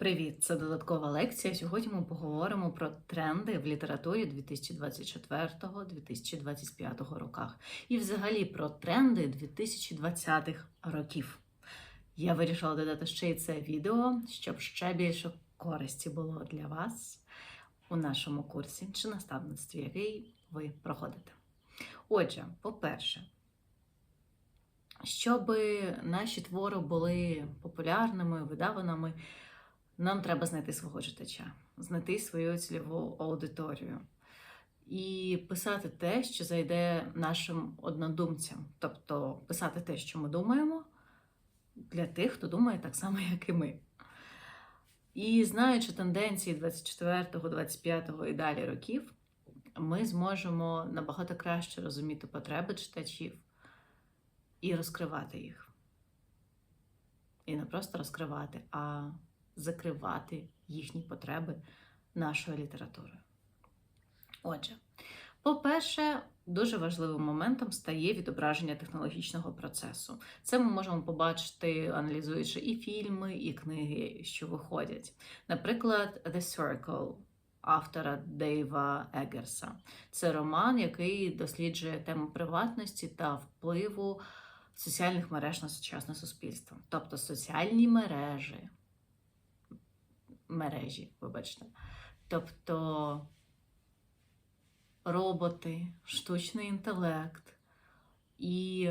Привіт! Це додаткова лекція. Сьогодні ми поговоримо про тренди в літературі 2024-2025 роках і взагалі про тренди 2020-х років. Я вирішила додати ще й це відео, щоб ще більше користі було для вас у нашому курсі чи наставництві, який ви проходите. Отже, по-перше, щоб наші твори були популярними, видаваними, нам треба знайти свого читача, знайти свою цільову аудиторію і писати те, що зайде нашим однодумцям, тобто писати те, що ми думаємо, для тих, хто думає так само, як і ми. І знаючи тенденції 24, 25 і далі років, ми зможемо набагато краще розуміти потреби читачів і розкривати їх. І не просто розкривати, а закривати їхні потреби нашою літературою. Отже, по-перше, дуже важливим моментом стає відображення технологічного процесу. Це ми можемо побачити, аналізуючи і фільми, і книги, що виходять. Наприклад, The Circle автора Дейва Егерса. Це роман, який досліджує тему приватності та впливу соціальних мереж на сучасне суспільство. Тобто соціальні мережі, мережі, вибачте. Тобто роботи, штучний інтелект і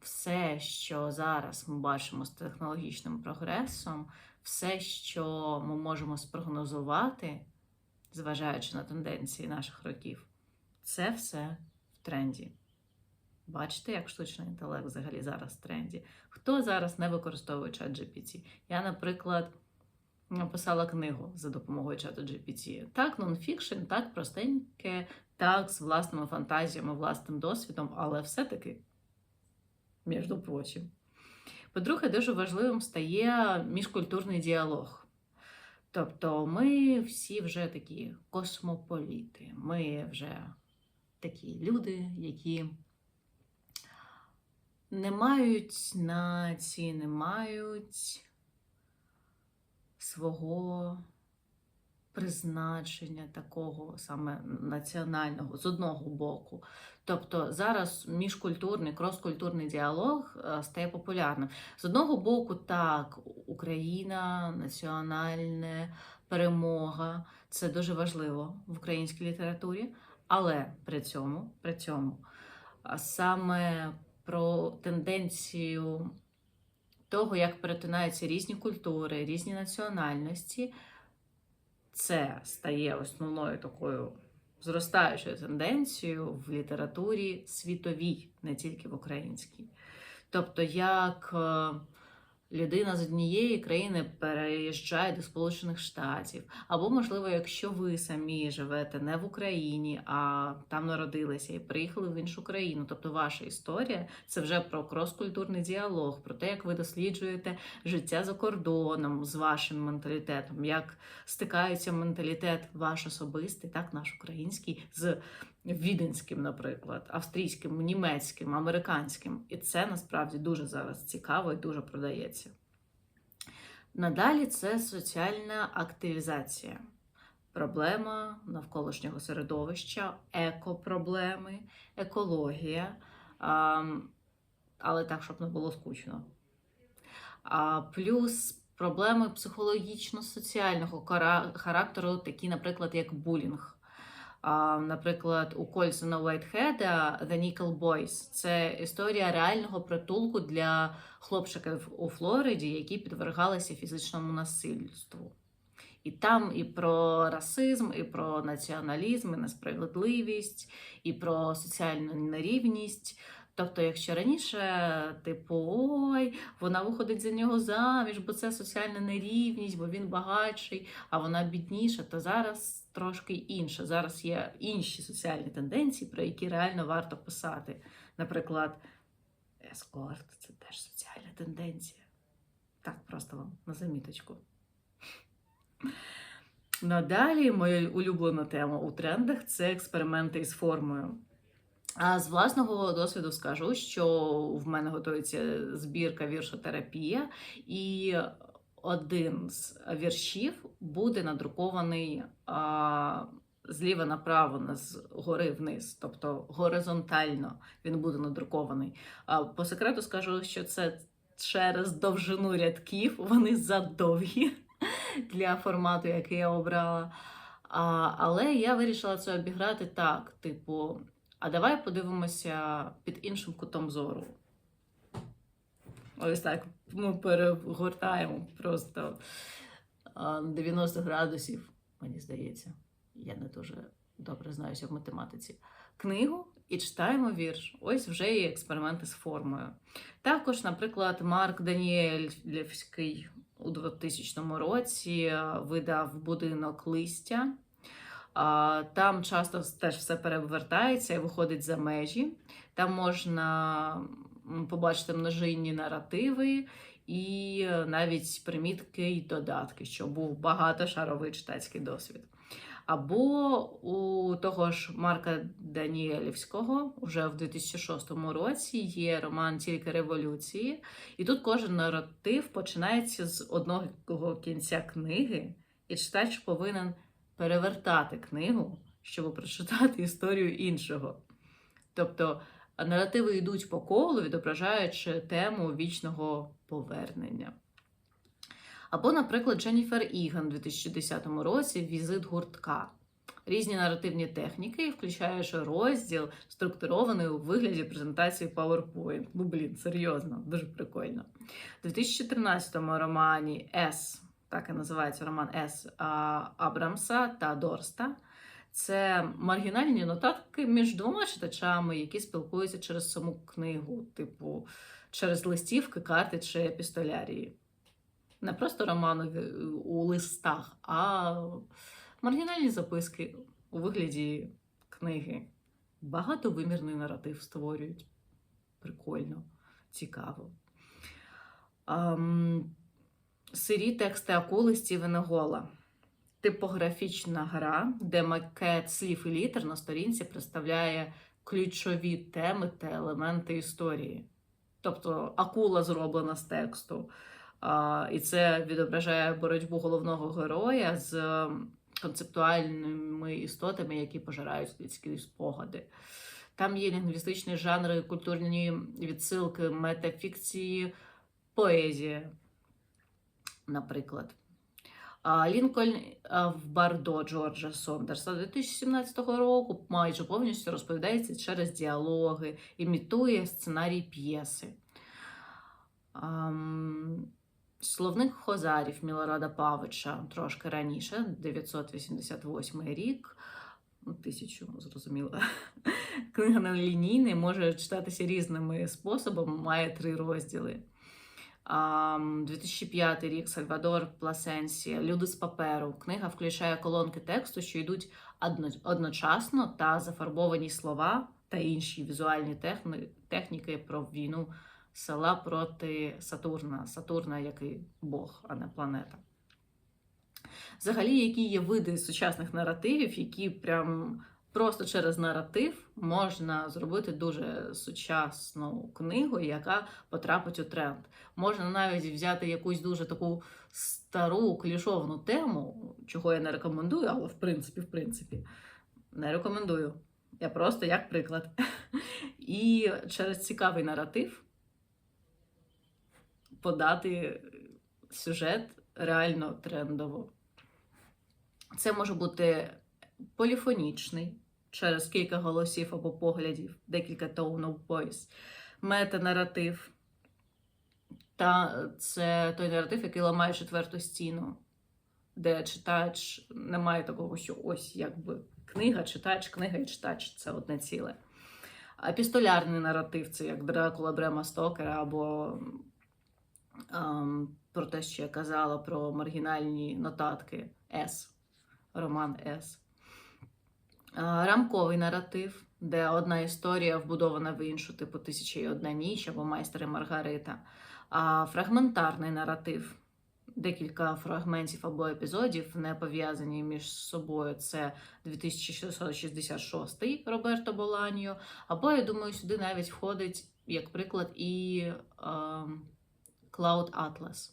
все, що зараз ми бачимо з технологічним прогресом, все, що ми можемо спрогнозувати, зважаючи на тенденції наших років, це все в тренді. Бачите, як штучний інтелект взагалі зараз в тренді. Хто зараз не використовує чат GPT? Я, наприклад, написала книгу за допомогою чату GPT. Так, нонфікшн, так, простеньке, так, з власними фантазіями, власним досвідом, але все-таки, між прочим. По-друге, дуже важливим стає міжкультурний діалог. Тобто ми всі вже такі космополіти, ми вже такі люди, які не мають нації, не мають свого призначення такого саме національного з одного боку. Тобто зараз міжкультурний, кроскультурний діалог е, стає популярним. З одного боку, так, Україна, національне перемога це дуже важливо в українській літературі, але при цьому, при цьому саме про тенденцію того, як перетинаються різні культури, різні національності, це стає основною такою зростаючою тенденцією в літературі світовій, не тільки в українській. Тобто, як е, людина з однієї країни переїжджає до Сполучених Штатів, або, можливо, якщо ви самі живете не в Україні, а там народилися і приїхали в іншу країну, тобто ваша історія це вже про кроскультурний діалог, про те, як ви досліджуєте життя за кордоном з вашим менталітетом, як стикається менталітет ваш особистий, так наш український з віденським, наприклад, австрійським, німецьким, американським. І це насправді дуже зараз цікаво і дуже продається. Надалі це соціальна активізація. Проблема навколишнього середовища, екопроблеми, екологія, але так, щоб не було скучно. Плюс проблеми психологічно-соціального характеру, такі, наприклад, як булінг. Наприклад, у Кольсона Уайтхеда The Nickel Boys це історія реального притулку для хлопчиків у Флориді, які підвергалися фізичному насильству. І там і про расизм, і про націоналізм, і несправедливість, і про соціальну нерівність. Тобто, якщо раніше, типу, ой, вона виходить за нього заміж, бо це соціальна нерівність, бо він багатший, а вона бідніша, то зараз трошки інше. Зараз є інші соціальні тенденції, про які реально варто писати. Наприклад, ескорт це теж соціальна тенденція. Так, просто вам на заміточку. Надалі моя улюблена тема у трендах це експерименти із формою. А з власного досвіду скажу, що в мене готується збірка віршотерапія, і один з віршів буде надрукований а, зліва направо, з гори вниз, тобто горизонтально він буде надрукований. А, по секрету скажу, що це через довжину рядків, вони задовгі для формату, який я обрала. А, але я вирішила це обіграти так: типу, а давай подивимося під іншим кутом зору. Ось так ми перегортаємо просто 90 градусів, мені здається. Я не дуже добре знаюся в математиці. Книгу і читаємо вірш. Ось вже і експерименти з формою. Також, наприклад, Марк Даніельський у 2000 році видав будинок листя. Там часто теж все перевертається і виходить за межі. Там можна побачити множинні наративи і навіть примітки й додатки, що був багатошаровий читацький досвід. Або у того ж Марка Даніелівського вже в 2006 році є роман Тільки революції, і тут кожен наратив починається з одного кінця книги, і читач повинен перевертати книгу, щоб прочитати історію іншого. Тобто наративи йдуть по колу, відображаючи тему вічного повернення. Або, наприклад, Дженніфер Іган у 2010 році Візит гуртка. Різні наративні техніки, включаючи розділ, структурований у вигляді презентації PowerPoint. Ну, блін, серйозно, дуже прикольно. У 2013 романі С, так і називається роман С Абрамса та Дорста. Це маргінальні нотатки між двома читачами, які спілкуються через саму книгу, типу через листівки, карти чи епістолярії. Не просто романи у листах, а маргінальні записки у вигляді книги. Багатовимірний наратив створюють. Прикольно, цікаво. Um, сирі тексти акули Стівена Гола. Типографічна гра, де макет слів і літер на сторінці представляє ключові теми та елементи історії. Тобто акула зроблена з тексту. І це відображає боротьбу головного героя з концептуальними істотами, які пожирають людські спогади. Там є лінгвістичні жанри, культурні відсилки, метафікції, поезія, наприклад. Лінкольн в Бардо Джорджа Сондерса 2017 року майже повністю розповідається через діалоги, імітує сценарій п'єси. Словник Хозарів Мілорада Павича трошки раніше, 988 рік, тисячу, зрозуміло. Книга нелінійна, може читатися різними способами, має три розділи. 2005 рік Сальвадор Пласенсія Люди з паперу. Книга включає колонки тексту, що йдуть одночасно та зафарбовані слова та інші візуальні техніки про війну села проти Сатурна. Сатурна, який Бог, а не планета. Взагалі, які є види сучасних наративів, які прям просто через наратив можна зробити дуже сучасну книгу, яка потрапить у тренд. Можна навіть взяти якусь дуже таку стару клішовну тему, чого я не рекомендую, але в принципі, в принципі, не рекомендую. Я просто як приклад. І через цікавий наратив подати сюжет реально трендово. Це може бути поліфонічний через кілька голосів або поглядів, декілька tone of voice, метанаратив. Та це той наратив, який ламає четверту стіну, де читач не має такого, що ось якби книга, читач, книга і читач це одне ціле. Епістолярний наратив це як Дракула Брема Стокера або ем, про те, що я казала про маргінальні нотатки С, роман С. Рамковий наратив, де одна історія вбудована в іншу, типу Тисяча і одна ніч або майстер і Маргарита. А фрагментарний наратив, декілька фрагментів або епізодів, не пов'язані між собою. Це 2666 Роберто Боланьо. Або, я думаю, сюди навіть входить, як приклад, і. Е, Cloud Atlas.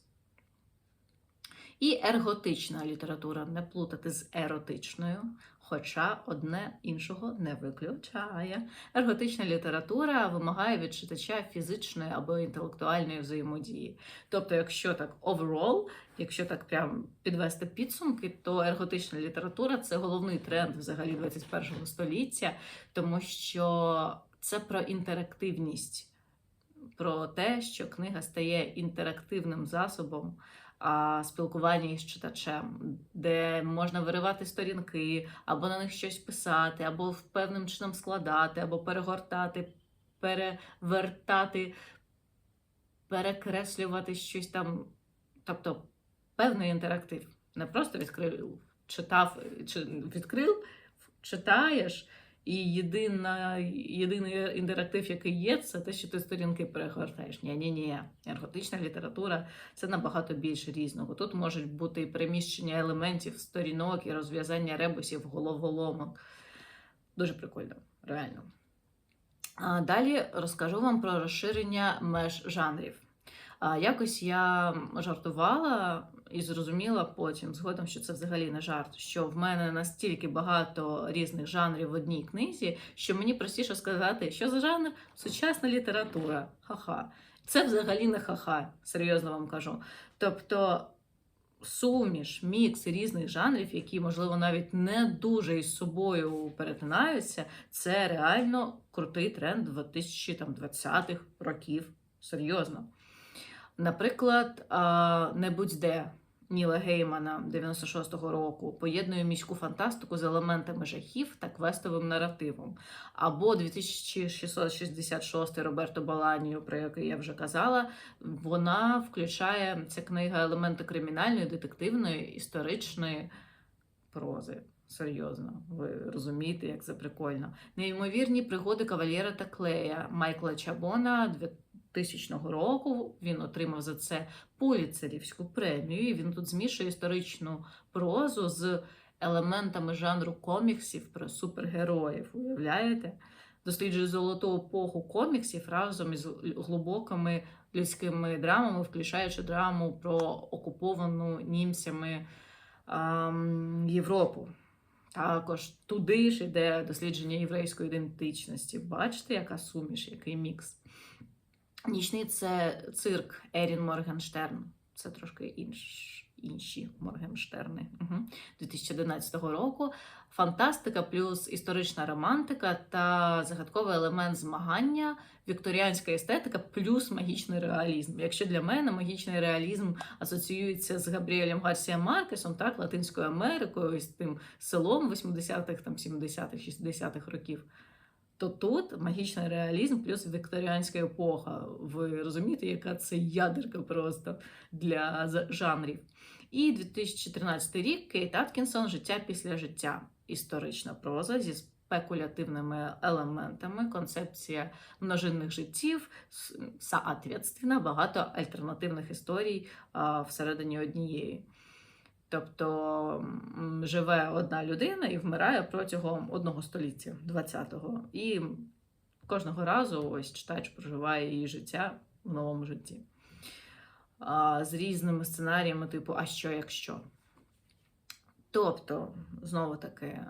І ерготична література не плутати з еротичною, хоча одне іншого не виключає. Ерготична література вимагає від читача фізичної або інтелектуальної взаємодії. Тобто, якщо так overall, якщо так прям підвести підсумки, то ерготична література це головний тренд взагалі 21 століття, тому що це про інтерактивність, про те, що книга стає інтерактивним засобом спілкування із читачем, де можна виривати сторінки, або на них щось писати, або певним чином складати, або перегортати, перевертати, перекреслювати щось там. Тобто певний інтерактив. Не просто відкрив, читав, чи відкрив, читаєш. І єдина, єдиний інтерактив, який є, це те, що ти сторінки перегортаєш. Ні, ні, ні. Ерготична література це набагато більше різного. Тут можуть бути і переміщення елементів, сторінок, і розв'язання ребусів, головоломок. Дуже прикольно, реально. А далі розкажу вам про розширення меж жанрів. А, Якось я жартувала і зрозуміла потім, згодом, що це взагалі не жарт, що в мене настільки багато різних жанрів в одній книзі, що мені простіше сказати, що за жанр сучасна література. Ха-ха. Це взагалі не ха-ха, серйозно вам кажу. Тобто суміш, мікс різних жанрів, які, можливо, навіть не дуже із собою перетинаються, це реально крутий тренд 2020-х років. Серйозно. Наприклад, не будь-де Ніла Геймана 96-го року поєднує міську фантастику з елементами жахів та квестовим наративом. Або 2666 Роберто Баланіо, про який я вже казала, вона включає ця книга елементи кримінальної, детективної, історичної прози. Серйозно, ви розумієте, як це прикольно. Неймовірні пригоди Кавальєра та Клея Майкла Чабона 2000 року. Він отримав за це Поліцерівську премію. І Він тут змішує історичну прозу з елементами жанру коміксів про супергероїв. Уявляєте? Досліджує золоту епоху коміксів разом із глибокими людськими драмами, включаючи драму про окуповану німцями ем, Європу. Також туди ж іде дослідження єврейської ідентичності. Бачите, яка суміш, який мікс. Нічний це цирк Ерін Моргенштерн. Це трошки інш, інші Моргенштерни. Угу. 2011 року. Фантастика плюс історична романтика та загадковий елемент змагання, вікторіанська естетика плюс магічний реалізм. Якщо для мене магічний реалізм асоціюється з Габріелем Гарсія Маркесом, так, Латинською Америкою, з тим селом 80-х, там 70-х, 60-х років. То тут магічний реалізм плюс вікторіанська епоха. Ви розумієте, яка це ядерка просто для жанрів. І 2013 рік Кейт Аткінсон Життя після життя. Історична проза зі спекулятивними елементами, концепція множинних життів, соответственно, багато альтернативних історій а, всередині однієї. Тобто живе одна людина і вмирає протягом одного століття 20-го. І кожного разу ось читач проживає її життя в новому житті. З різними сценаріями, типу, а що якщо? Тобто, знову таки,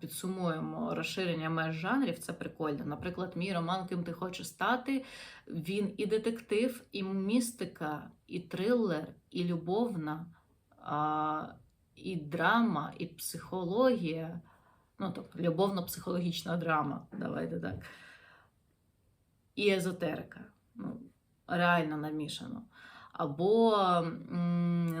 підсумуємо розширення меж жанрів, це прикольно. Наприклад, мій роман Ким ти хочеш стати, він і детектив, і містика, і трилер, і любовна і драма, і психологія, ну тобто любовно-психологічна драма, давайте так. І езотерика. Ну, Реально намішано. Або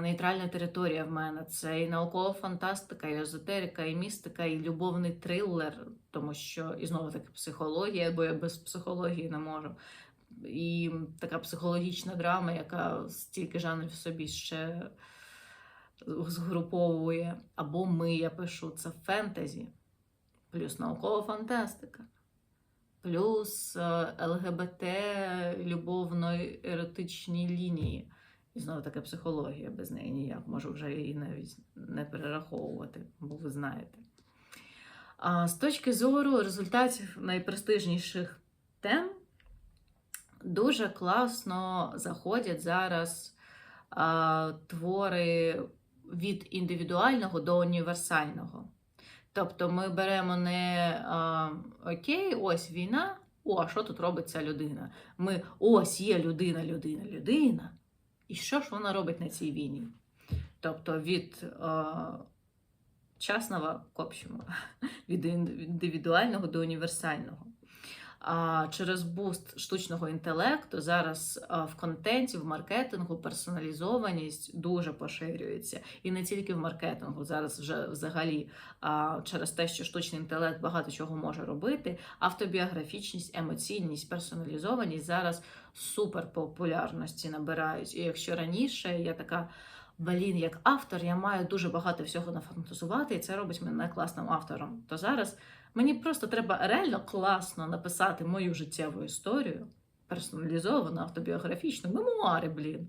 нейтральна територія в мене це і наукова фантастика, і езотерика, і містика, і любовний трилер, тому що і знову таки психологія, бо я без психології не можу. І така психологічна драма, яка стільки жанрів в собі ще згруповує, або ми, я пишу, це фентезі, плюс наукова фантастика, плюс е, ЛГБТ любовно еротичні лінії. І знову таки психологія без неї ніяк, можу вже її навіть не перераховувати, бо ви знаєте. А з точки зору результатів найпрестижніших тем дуже класно заходять зараз а, твори від індивідуального до універсального. Тобто ми беремо не а, окей, ось війна, о, а що тут робить ця людина? Ми ось є людина, людина, людина. І що ж вона робить на цій війні? Тобто від а, частного к общому, від індивідуального до універсального. Через буст штучного інтелекту зараз в контенті, в маркетингу персоналізованість дуже поширюється. І не тільки в маркетингу. Зараз вже взагалі через те, що штучний інтелект багато чого може робити. Автобіографічність, емоційність, персоналізованість зараз супер популярності набирають. І якщо раніше я така. Блін, як автор, я маю дуже багато всього нафантазувати, і це робить мене класним автором. То зараз Мені просто треба реально класно написати мою життєву історію, персоналізовану, автобіографічну, мемуари, блін.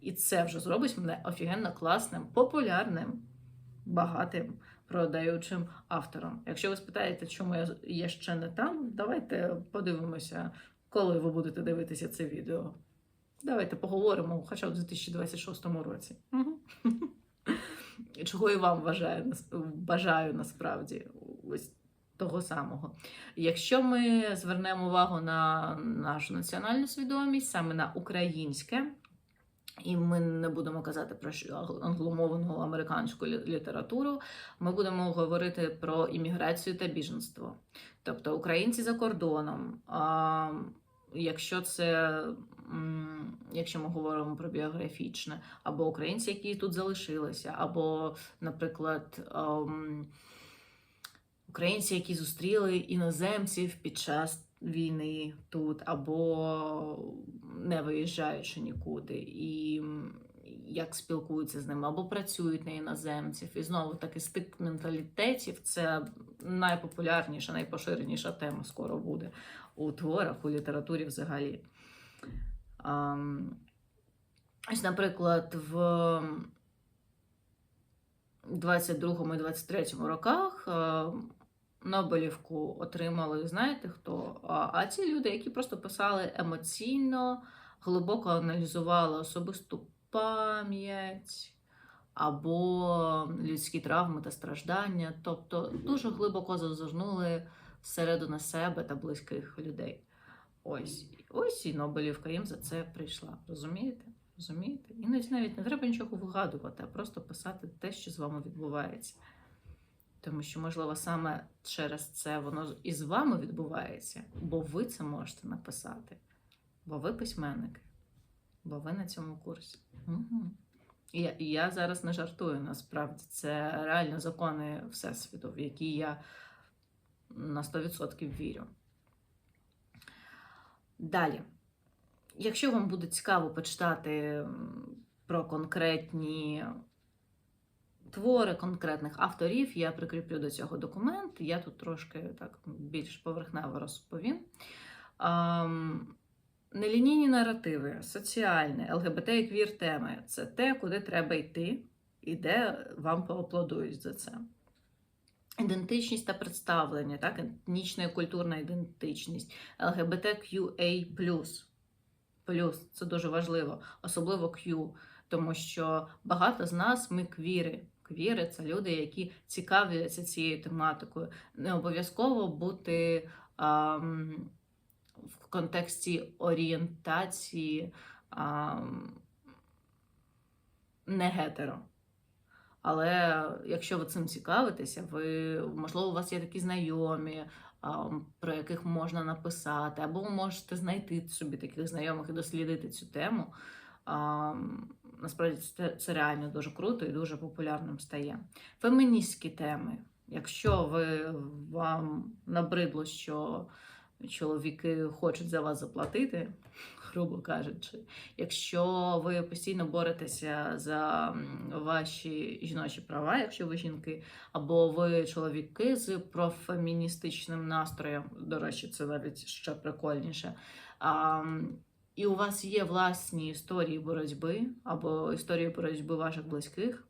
І це вже зробить мене офігенно класним, популярним, багатим, продаючим автором. Якщо ви спитаєте, чому я є ще не там, давайте подивимося, коли ви будете дивитися це відео. Давайте поговоримо, хоча у 2026 році. Чого і вам бажаю насправді. Ось того самого. Якщо ми звернемо увагу на нашу національну свідомість, саме на українське, і ми не будемо казати про англомовну американську літературу, ми будемо говорити про імміграцію та біженство. Тобто українці за кордоном. Якщо це якщо ми говоримо про біографічне, або українці, які тут залишилися, або, наприклад, українці, які зустріли іноземців під час війни тут, або не виїжджаючи нікуди, і як спілкуються з ними, або працюють на іноземців. І знову таки стик менталітетів це найпопулярніша, найпоширеніша тема скоро буде у творах, у літературі взагалі. Ось, наприклад, в 22-му і 23 роках Нобелівку отримали, знаєте хто? А ці люди, які просто писали емоційно, глибоко аналізували особисту пам'ять або людські травми та страждання, тобто дуже глибоко зазирнули всередину себе та близьких людей. Ось ось і Нобелівка їм за це прийшла. Розумієте? Розумієте? Іноді навіть не треба нічого вигадувати, а просто писати те, що з вами відбувається. Тому що, можливо, саме через це воно і з вами відбувається, бо ви це можете написати, бо ви письменники, бо ви на цьому курсі. Угу. Я, я зараз не жартую, насправді це реально закони Всесвіту, в які я на 100% вірю. Далі, якщо вам буде цікаво почитати про конкретні твори конкретних авторів я прикріплю до цього документ. Я тут трошки так більш поверхнево розповім. Нелінійні наративи, соціальні, ЛГБТ і квір теми це те, куди треба йти, і де вам поаплодують за це. Ідентичність та представлення, так, етнічна і культурна ідентичність, LGBTQA+. Плюс, це дуже важливо, особливо Q, тому що багато з нас ми квіри. Квіри це люди, які цікавляться цією тематикою. Не обов'язково бути а, в контексті орієнтації а, не гетеро. Але якщо ви цим цікавитеся, ви, можливо, у вас є такі знайомі, про яких можна написати, або ви можете знайти собі таких знайомих і дослідити цю тему. Насправді це, це реально дуже круто і дуже популярним стає. Феміністські теми. Якщо ви вам набридло, що чоловіки хочуть за вас заплатити, грубо кажучи, якщо ви постійно боретеся за ваші жіночі права, якщо ви жінки, або ви чоловіки з профеміністичним настроєм, до речі, це навіть ще прикольніше. І у вас є власні історії боротьби або історії боротьби ваших близьких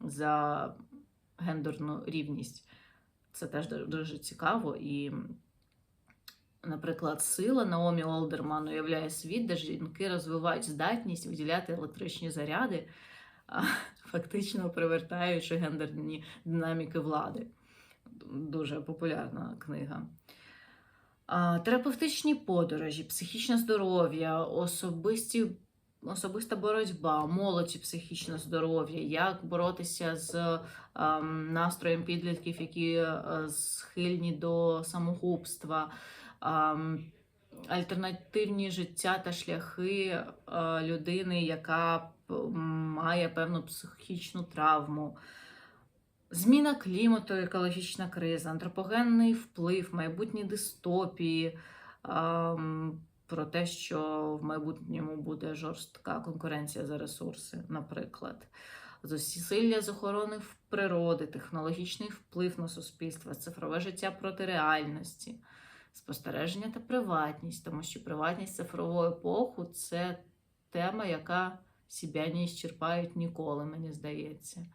за гендерну рівність. Це теж дуже цікаво. І, наприклад, сила Наомі Олдерман уявляє світ, де жінки розвивають здатність виділяти електричні заряди фактично привертаючи гендерні динаміки влади. Дуже популярна книга. Терапевтичні подорожі, психічне здоров'я, особисті, особиста боротьба, молодь і психічне здоров'я, як боротися з ем, настроєм підлітків, які е, схильні до самогубства, ем, альтернативні життя та шляхи е, людини, яка має певну психічну травму. Зміна клімату, екологічна криза, антропогенний вплив, майбутні дистопії, про те, що в майбутньому буде жорстка конкуренція за ресурси, наприклад. Зусилля з охорони природи, технологічний вплив на суспільство, цифрове життя проти реальності, спостереження та приватність, тому що приватність цифрову епоху це тема, яка себе не ісчерпають ніколи, мені здається.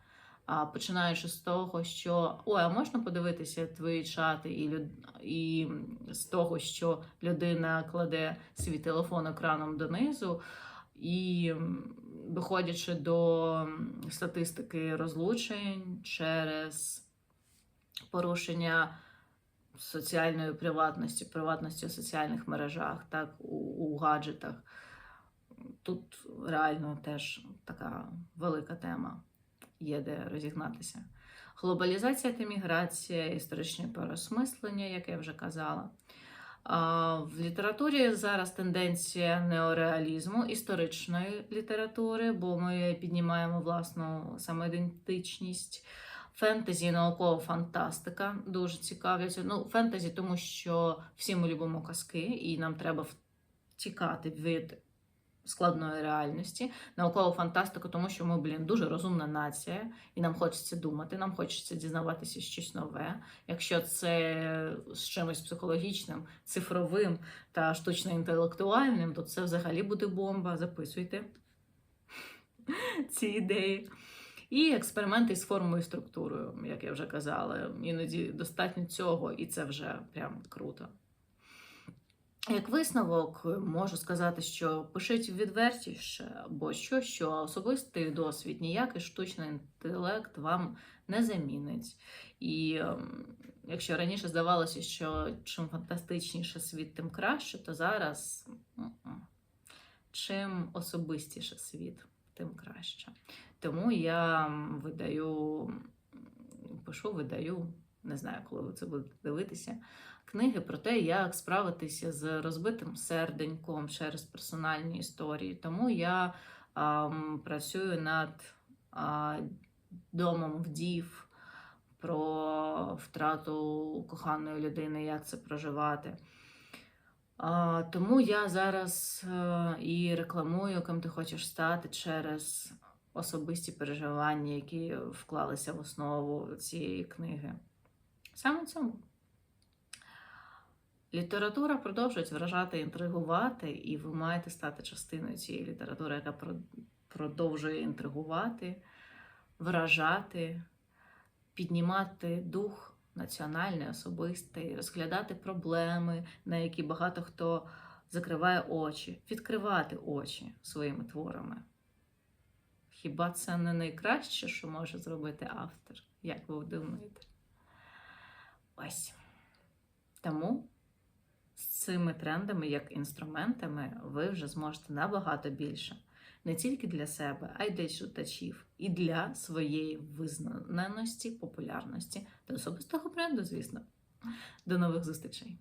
А починаючи з того, що ой, а можна подивитися твої чати, і люд... і з того, що людина кладе свій телефон екраном донизу, і доходячи до статистики розлучень через порушення соціальної приватності, приватності у соціальних мережах, так, у, у гаджетах. Тут реально теж така велика тема є де розігнатися. Глобалізація та міграція, історичне переосмислення, як я вже казала. В літературі зараз тенденція неореалізму, історичної літератури, бо ми піднімаємо власну самоідентичність. Фентезі, наукова фантастика дуже цікавляться. Ну, фентезі, тому що всі ми любимо казки, і нам треба втікати від складної реальності, наукову фантастику, тому що ми, блін, дуже розумна нація, і нам хочеться думати, нам хочеться дізнаватися щось нове. Якщо це з чимось психологічним, цифровим та штучно-інтелектуальним, то це взагалі буде бомба. Записуйте ці ідеї. І експерименти з формою і структурою, як я вже казала. Іноді достатньо цього, і це вже прям круто. Як висновок, можу сказати, що пишіть відвертіше, бо що, що особистий досвід, ніякий штучний інтелект вам не замінить. І ем, якщо раніше здавалося, що чим фантастичніше світ, тим краще, то зараз чим особистіше світ, тим краще. Тому я видаю, пишу, видаю, не знаю, коли ви це будете дивитися книги про те, як справитися з розбитим серденьком через персональні історії. Тому я ам, працюю над а, домом вдів, про втрату коханої людини, як це проживати. А, тому я зараз е, і рекламую, ким ти хочеш стати через особисті переживання, які вклалися в основу цієї книги. Саме цьому. Література продовжує вражати, інтригувати, і ви маєте стати частиною цієї літератури, яка продовжує інтригувати, вражати, піднімати дух національний, особистий, розглядати проблеми, на які багато хто закриває очі, відкривати очі своїми творами. Хіба це не найкраще, що може зробити автор? Як ви думаєте? Ось. Тому з цими трендами, як інструментами, ви вже зможете набагато більше. Не тільки для себе, а й для читачів, і для своєї визнаності, популярності та особистого бренду, звісно. До нових зустрічей!